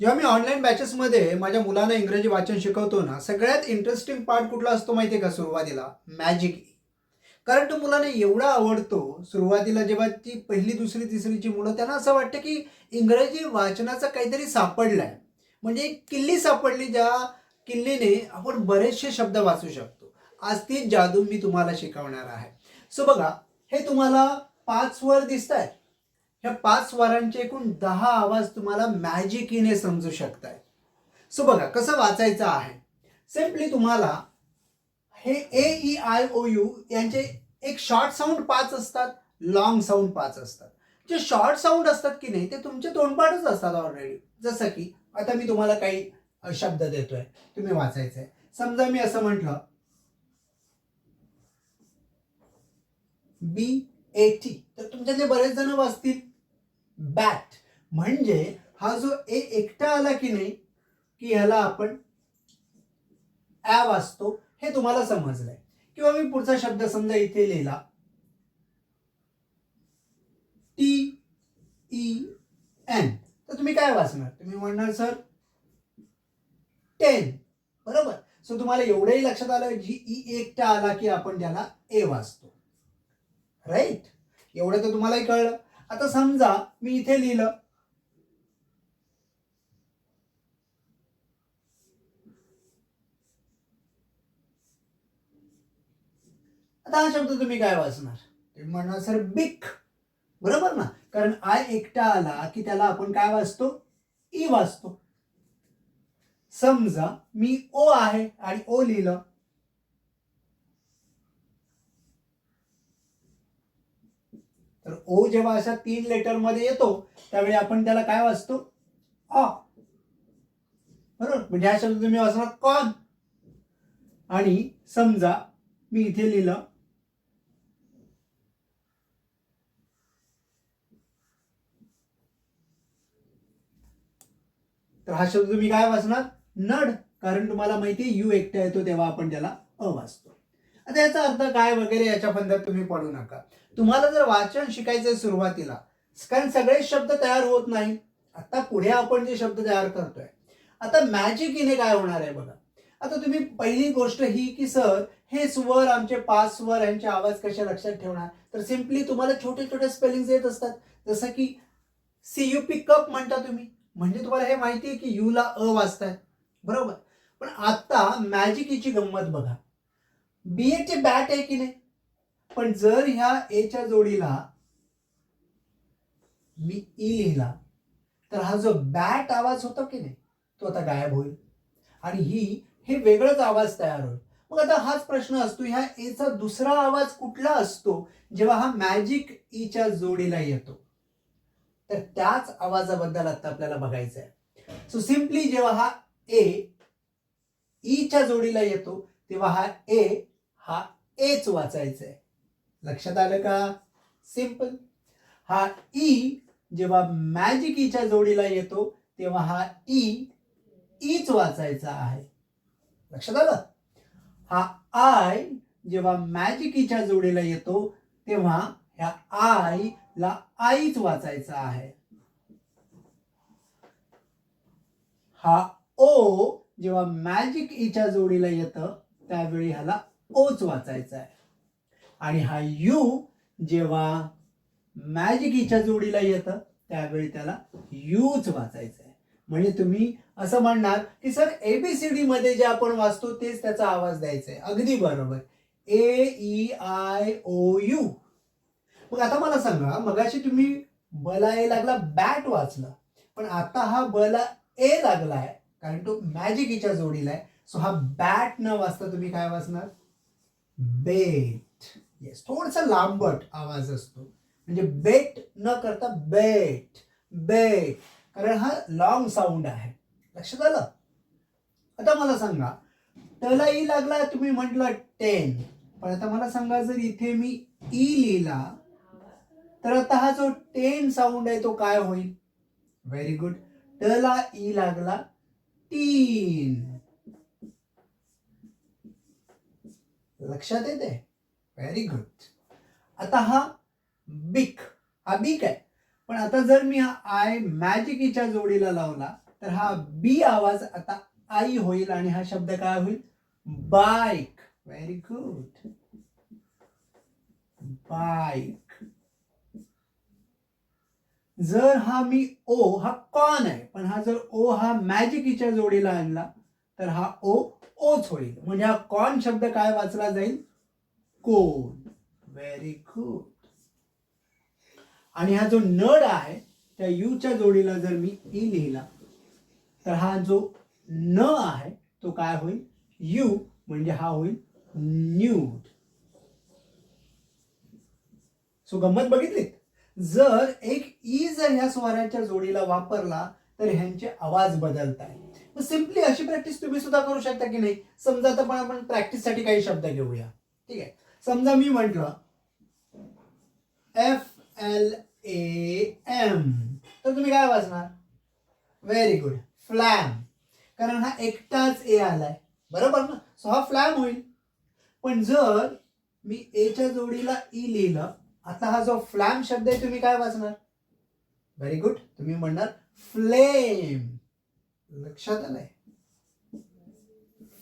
जेव्हा मी ऑनलाईन बॅचेसमध्ये माझ्या मुलांना इंग्रजी वाचन शिकवतो ना सगळ्यात इंटरेस्टिंग पार्ट कुठला असतो माहिती आहे का सुरुवातीला? मॅजिक कारण तो मुलांना एवढा आवडतो सुरुवातीला जेव्हा ती पहिली दुसरी तिसरीची मुलं त्यांना असं वाटतं की इंग्रजी वाचनाचा काहीतरी सापडलाय. आहे म्हणजे एक किल्ली सापडली ज्या किल्लीने आपण बरेचसे शब्द वाचू शकतो. आज ती जादू मी तुम्हाला शिकवणार आहे. सो बघा हे तुम्हाला पाच वर दिसत आहे ह्या पाच स्वरांचे एकूण दहा आवाज तुम्हाला मॅजिकीने समजू शकताय. सो बघा कसं वाचायचं आहे? सिम्पली तुम्हाला हे A E I O U यांचे एक शॉर्ट साऊंड पाच असतात लॉंग साऊंड पाच असतात. जे शॉर्ट साऊंड असतात की नाही ते तुमचे तोंडपाठच असतात ऑलरेडी जसं की आता मी तुम्हाला काही शब्द देतोय तुम्ही वाचायचंय. समजा मी असं म्हटलं बी ए टी तर तुमच्यातले बरेच जण वाचतील. बॅट म्हणजे हा जो ए एकटा आला की नाही की ह्याला आपण ॲ वाचतो हे तुम्हाला समजलंय. किंवा मी पुढचा शब्द समजा इथे लिहिला. टी ई एन तर तुम्ही काय वाचणार? तुम्ही म्हणणार सर टेन बरोबर? सो तुम्हाला एवढंही लक्षात आलं जी ई एकटा आला की आपण त्याला ए वाचतो. राईट एवढं तर तुम्हालाही कळलं. आता समजा मी इथे लिहिलं. आता हा शब्द तुम्ही काय वाचणार? तुम्ही म्हणणार सर बिक बरोबर ना? कारण आय एकटा आला की त्याला आपण काय वाचतो? ई वाचतो. समजा मी ओ आहे आणि ओ लिहिलं. तर ओ जेव्हा अशा तीन लेटरमध्ये येतो त्यावेळी आपण त्याला काय वाचतो? अ. बरोबर? म्हणजे हा शब्द तुम्ही वाचणार कॉन. आणि समजा मी इथे लिहिलं तर हा शब्द तुम्ही काय वाचणार नड. कारण तुम्हाला माहिती आहे यू एकटा येतो तेव्हा आपण त्याला अ वाचतो. आता याचा अर्थ काय वगैरे याच्या बद्दल तुम्ही पडू नका. तुम्हाला जर वाचन शिकायचं सुरुवातीला कारण सगळे शब्द तयार होत नाही आता पुढे आपण जे शब्द तयार करतोय आता मॅजिक इने काय होणार आहे बघा. आता तुम्ही पहिली गोष्ट ही की सर हे स्वर आमचे पाच स्वर यांचे आवाज कसे लक्षात ठेवणार? तर सिम्पली तुम्हाला छोटे छोटे स्पेलिंग येत असतात. जसं की सी यू पी कप म्हणता तुम्ही. म्हणजे तुम्हाला हे माहिती आहे की यू ला अ वाचताय बरोबर? पण आता मॅजिकीची गंमत बघा. बी एचे बॅट आहे की नाही? पण जर ह्या एच्या जोडीला मी ई लिहिला तर हा जो बॅट आवाज होता की नाही तो आता गायब होईल. आणि ही हे वेगळंच आवाज तयार होईल. मग आता हाच प्रश्न असतो ह्या एचा दुसरा आवाज कुठला असतो जेव्हा हा मॅजिक ईच्या e जोडीला येतो? तर त्याच आवाजाबद्दल आता आपल्याला बघायचं आहे सो सिम्पली जेव्हा हा ए ईच्या जोडीला येतो तेव्हा हा ए हा एच वाचायचा आहे लक्षात आलं का? सिंपल हा ई जेव्हा मॅजिक ईच्या e जोडीला येतो तेव्हा हा ई ईच वाचायचा आहे. लक्षात आलं? हा आय जेव्हा मॅजिक ईच्या जोडीला येतो तेव्हा ह्या आय ला आईच वाचायचा आहे. हा ओ जेव्हा मॅजिक ईच्या जोडीला येतं त्यावेळी ह्याला ओच वाचायचा आहे. आणि हा यू जेव्हा मॅजिक ईच्या जोडीला येतं त्यावेळी त्याला यूच वाचायचं आहे. म्हणजे तुम्ही असं म्हणणार की सर एबीसीडी मध्ये जे आपण वाचतो तेच त्याचा आवाज द्यायचा आहे. अगदी बरोबर. A E I O U मग आता मला सांगा मगाशी तुम्ही बला ए लागला बॅट वाचलं. पण आता हा बला ए लागलाय कारण तो मॅजिकीच्या जोडीला आहे. सो हा बॅट न वाचता तुम्ही काय वाचणार? बेट येस थोडासा लांबट आवाज असतो. म्हणजे बेट न करता बेट बेट. कारण हा लॉंग साऊंड आहे. लक्षात आलं? आता मला सांगा त्याला ई लागला तुम्ही म्हटलं टेन पण आता मला सांगा जर इथे मी ई लिहिला तर आता हा जो टेन साऊंड आहे तो काय होईल? व्हेरी गुड टला ई लागला तीन. लक्षात येते व्हेरी गुड आता हा बिक हा बिक आहे. पण आता जर मी हा आय मॅजिकीच्या जोडीला लावला तर हा बी आवाज आता आई होईल आणि हा शब्द काय होईल? बाईक व्हेरी गुड बाईक जर हा मी ओ हा कॉन आहे पण हा जर ओ हा मॅजिकीच्या जोडीला आणला तर हा ओ ओच होईल. म्हणजे हा कॉन शब्द काय वाचला जाईल? कोण व्हेरी गुड आणि हा जो नड आहे त्या यूच्या जोडीला जर मी ई लिहिला तर हा जो न आहे तो काय होईल? यू म्हणजे हा होईल न्यूड. सो गंमत बघितलीत? जर एक ई जर ह्या स्वराच्या जोडीला वापरला तर ह्यांचे आवाज बदलतात सिम्पली अशी प्रॅक्टिस तुम्ही सुद्धा करू शकता की नाही? समजा आता पण आपण प्रॅक्टिससाठी काही शब्द घेऊया. ठीक आहे? समजा मी म्हटलं एफ एल ए एम तर तुम्ही काय वाचणार? व्हेरी गुड फ्लॅम कारण हा एकटाच ए आलाय. बरोबर ना? सो हा फ्लॅम होईल. पण जर मी एच्या जोडीला ई लिहिलं आता हा जो फ्लॅम शब्द आहे तुम्ही काय वाचणार? व्हेरी गुड तुम्ही म्हणणार फ्लेम लक्षात आलंय?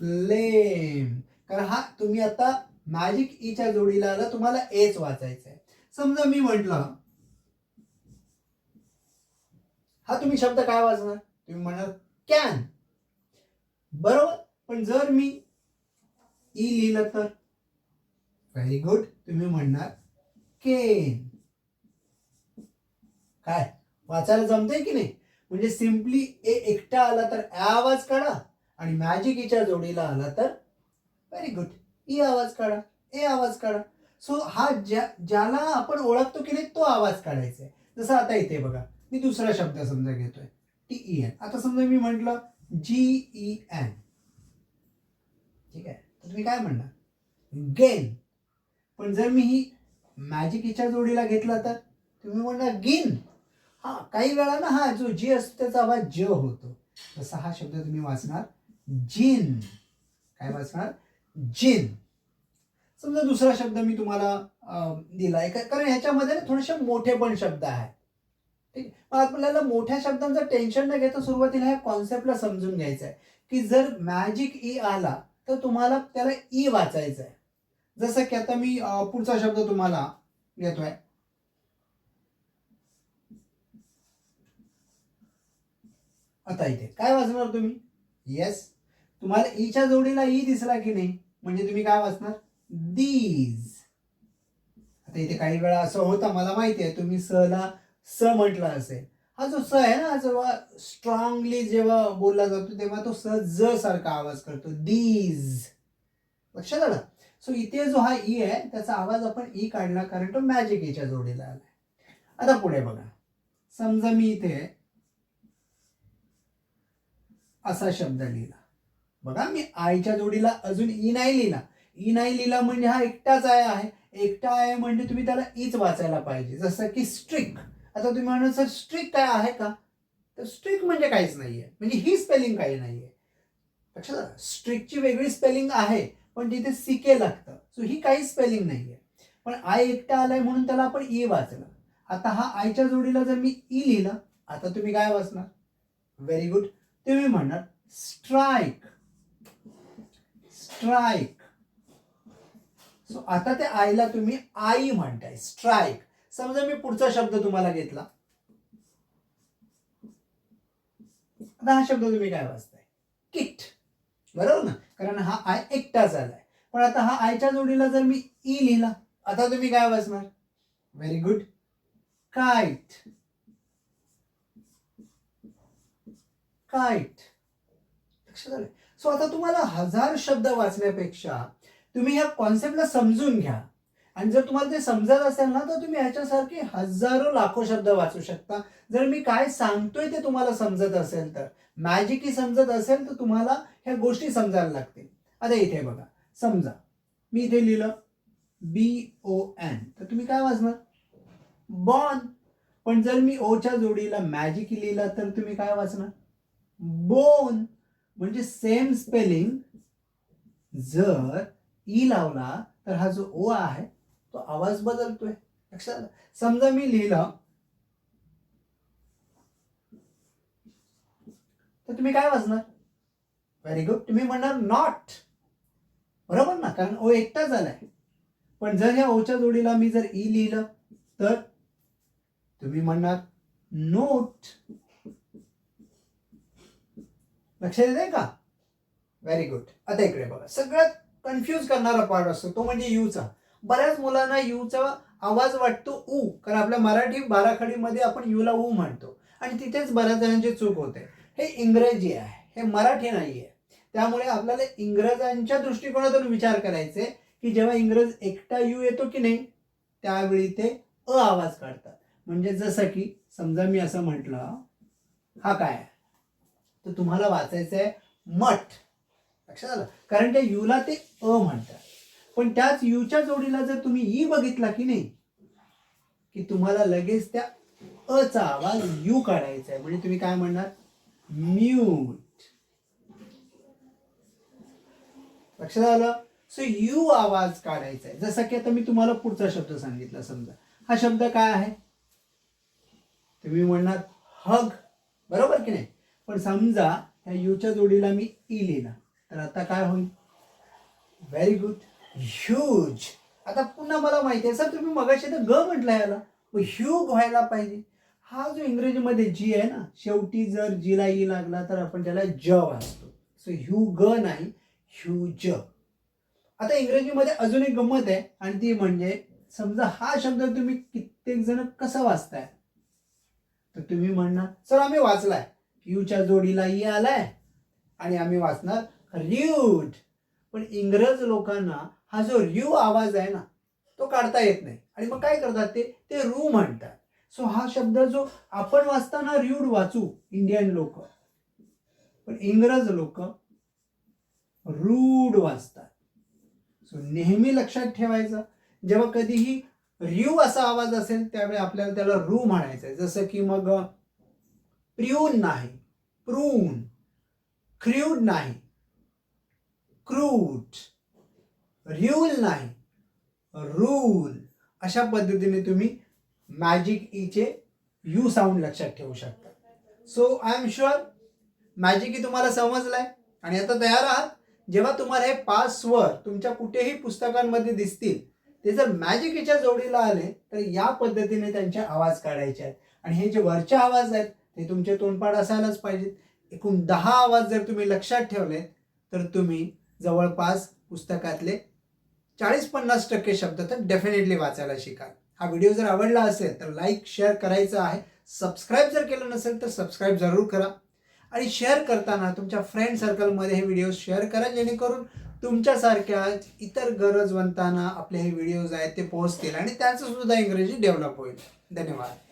फ्लेम कारण हा तुम्ही आता मॅजिक ईच्या e जोडीला आलं तुम्हाला एच वाचायचं आहे समजा मी म्हटलं हा तुम्ही शब्द काय वाचणार? तुम्ही म्हणाल कॅन बरोबर? पण जर मी ई लिहिलं तर? व्हेरी गुड तुम्ही म्हणणार केन काय? वाचायला जमतंय की नाही? म्हणजे सिम्पली ए एकटा आला तर ए आवाज काढा आणि मॅजिक ईच्या e जोडीला आला तर? व्हेरी गुड ई आवाज काढा ए आवाज काढा. सो हा ज्या ज्याला आपण ओळखतो की नाही तो आवाज काढायचा आहे. जसं आता इथे बघा मी दुसरा शब्द समजा घेतोय. टी ई एन आता समजा मी म्हटलं जी ई एन ठीक आहे? तर तुम्ही काय म्हणणार? गेन पण जर मी ही मॅजिक हिच्या जोडीला घेतला तर तुम्ही म्हणणार गिन हा काही वेळा ना हा जो जी असतो त्याचा आवाज ज होतो. तसा हा शब्द तुम्ही वाचणार जिन काय वाचणार? जिन. समजा दुसरा शब्द मी तुम्हाला दिला दिलाय. का- कारण ह्याच्यामध्ये ना थोडेसे मोठे पण शब्द आहेत. ठीक आहे? मग आपल्याला मोठ्या शब्दांचं टेन्शन न घेता सुरुवातीला ह्या कॉन्सेप्टला समजून घ्यायचं आहे. की जर मॅजिक ई e आला तर तुम्हाला त्याला ई वाचायचं आहे. जसं की आता मी पुढचा शब्द तुम्हाला घेतोय आता इथे. काय वाचणार तुम्ही? येस तुम्हाला e ईच्या जोडीला ई दिसला की नाही? म्हणजे तुम्ही काय वाचणार? दीज आता इथे काही वेळा असं होतं मला माहिती आहे तुम्ही स ला स म्हटलं असेल. हा जो स आहे ना जेव्हा स्ट्रॉंगली जेव्हा बोलला जातो तेव्हा तो स ज सारखा आवाज करतो. दीज लक्षात आलं? सो इथे जो हा ई आहे त्याचा आवाज आपण ई काढला कारण तो मॅजिक ईच्या e जोडीला आलाय. आता पुढे बघा. समजा मी इथे असा शब्द लिहिला. बघा मी आईच्या जोडीला अजून ई नाही लिहिला. ई नाही लिहिला म्हणजे हा एकटाच आय आहे. एकटा आहे म्हणजे तुम्ही त्याला ईच वाचायला पाहिजे. जसं की स्ट्रिक. आता तुम्ही म्हणून सर स्ट्रिक काय आहे का? तर स्ट्रिक म्हणजे काहीच नाहीये. म्हणजे ही स्पेलिंग काही नाहीये. लक्षात अच्छा स्ट्रिकची वेगळी स्पेलिंग आहे पण तिथे सिके लागतं. सो ही काही स्पेलिंग नाहीये. पण आय एकटा आलाय म्हणून त्याला आपण ई वाचलं. आता हा आयच्या जोडीला जर मी ई लिहिलं आता तुम्ही काय वाचणार? व्हेरी गुड तुम्ही म्हणणार स्ट्राईक. स्ट्राईक. सो आता त्या आईला तुम्ही आई म्हणताय स्ट्राईक. समजा मी पुढचा शब्द तुम्हाला घेतला. आता हा शब्द तुम्ही काय वाचताय? किट. बरोबर ना? कारण हा आय एकटाच आलाय पण आता हा आयच्या जोडीला जर मी ई लिहिला आता तुम्ही काय वाचणार? व्हेरी गुड काईट काईट लक्षात आलं सो आता तुम्हाला हजार शब्द वाचण्यापेक्षा तुम्ही ह्या कॉन्सेप्टला समजून घ्या. आणि जर तुम्हाला ते समजत असेल ना तर तुम्ही ह्याच्यासारखे हजारो लाखो शब्द वाचू शकता. जर मी काय सांगतोय ते तुम्हाला समजत असेल तर मॅजिक ही समजत असेल तर तुम्हाला ह्या गोष्टी समजायला लागतील. आता इथे बघा समजा मी इथे लिहिलं बी ओ एन तर तुम्ही काय वाचणार? बॉन पण जर मी ओच्या जोडीला मॅजिक लिहिला तर तुम्ही काय वाचणार? बोन म्हणजे सेम स्पेलिंग जर ई लावला तर हा जो ओ आहे तो आवाज बदलतोय. लक्षात समजा मी लिहिलं. तर तुम्ही काय वाचणार? व्हेरी गुड तुम्ही म्हणणार नॉट बरोबर ना? कारण ओ एकटा झालाय. पण जर ह्या ओच्या जोडीला मी जर ई लिहिलं तर तुम्ही म्हणणार नोट लक्षात आहे का? व्हेरी गुड आता इकडे बघा. सगळ्यात कन्फ्यूज करणारा पार्ट असतो तो म्हणजे यूचा. बऱ्याच मुलांना यूचा आवाज वाटतो ऊ कारण आपल्या मराठी बाराखडीमध्ये आपण यूला ऊ म्हणतो. आणि तिथेच बऱ्याच जणांची चूक होते. हे इंग्रजी आहे. हे मराठी नाही आहे त्यामुळे आपल्याला इंग्रजांच्या दृष्टिकोनातून विचार करायचे की जेव्हा इंग्रज एकटा यू येतो की नाही त्यावेळी ते अ आवाज काढतात. म्हणजे जसं की समजा मी असं म्हटलं हा काय आहे? तर तुम्हाला वाचायचं आहे मठ. लक्षात आलं? कारण त्या यूला ते अ म्हणतात. पण त्याच यूच्या जोडीला जर तुम्ही ई बघितला की नाही की तुम्हाला लगेच त्या अचा आवाज यू काढायचा आहे. म्हणजे तुम्ही काय म्हणणार? म्यूट. लक्षात आलं? सो यू आवाज काढायचा आहे. जसं की आता मी तुम्हाला पुढचा शब्द सांगितला समजा. हा शब्द काय आहे? तुम्ही म्हणणार हग. बरोबर की नाही? पण समजा ह्या यूच्या जोडीला मी ई लिहिला. तर आता काय होईल? व्हेरी गुड ह्यूज आता पुन्हा मला माहिती आहे. सर तुम्ही मगाशी तर ग म्हटलं याला. ह्यूग व्हायला पाहिजे. हा जो इंग्रजीमध्ये जी आहे ना शेवटी जर जीला ई e लागला तर आपण त्याला ज वाचतो. सो ह्यू ग नाही ह्यूज आता इंग्रजीमध्ये अजून एक गंमत आहे आणि ती म्हणजे समजा हा शब्द तुम्ही कित्येक जण कसा वाचताय? तर तुम्ही म्हणणार सर आम्ही वाचलाय. यूच्या जोडीला ई आलाय आणि आम्ही वाचणार र्यूट. पण इंग्रज लोकांना हा जो र्यू आवाज आहे ना तो काढता येत नाही. आणि मग काय करतात ते? ते रू म्हणतात. सो हा शब्द जो आपण वाचताना र्यूड वाचू इंडियन लोक. पण इंग्रज लोक रूड वाचतात. सो नेहमी लक्षात ठेवायचं. जेव्हा कधीही र्यू असा आवाज असेल त्यावेळी आपल्याला त्याला रू म्हणायचं आहे जसं की मग प्रियून नाही. प्रून क्र्यूड नाही. क्रूट र्यूल नाही. रूल अशा पद्धतीने तुम्ही मॅजिक ईचे यू साऊंड लक्षात ठेवू शकता. So I am sure magic E तुम्हाला समजलाय. आणि आता तयार आहात. जेव्हा तुम्हाला हे पाच स्वर तुमच्या कुठेही पुस्तकांमध्ये दिसतील ते जर मॅजिक ईच्या e जोडीला आले तर या पद्धतीने त्यांचे आवाज काढायचे आहेत. आणि हे जे वरचे आवाज आहेत ते तुमचे तोंडपाठ असायलाच पाहिजेत. एकूण दहा आवाज जर तुम्ही लक्षात ठेवले तर तुम्ही जवळपास पुस्तकातले चाळीस पन्नास टक्के शब्द तर डेफिनेटली वाचायला शिकाल. हा व्हिडिओ जर आवडला असेल तर लाईक शेअर करायचं आहे. सबस्क्राईब जर केलं नसेल तर सबस्क्राईब जरूर करा. आणि शेअर करताना तुमच्या फ्रेंड सर्कलमध्ये हे व्हिडिओ शेअर करा जेणेकरून तुमच्यासारख्या इतर गरजवंतांना आपले हे व्हिडिओज आहेत ते पोहोचतील आणि त्यांचंसुद्धा इंग्रजी डेव्हलप होईल. धन्यवाद.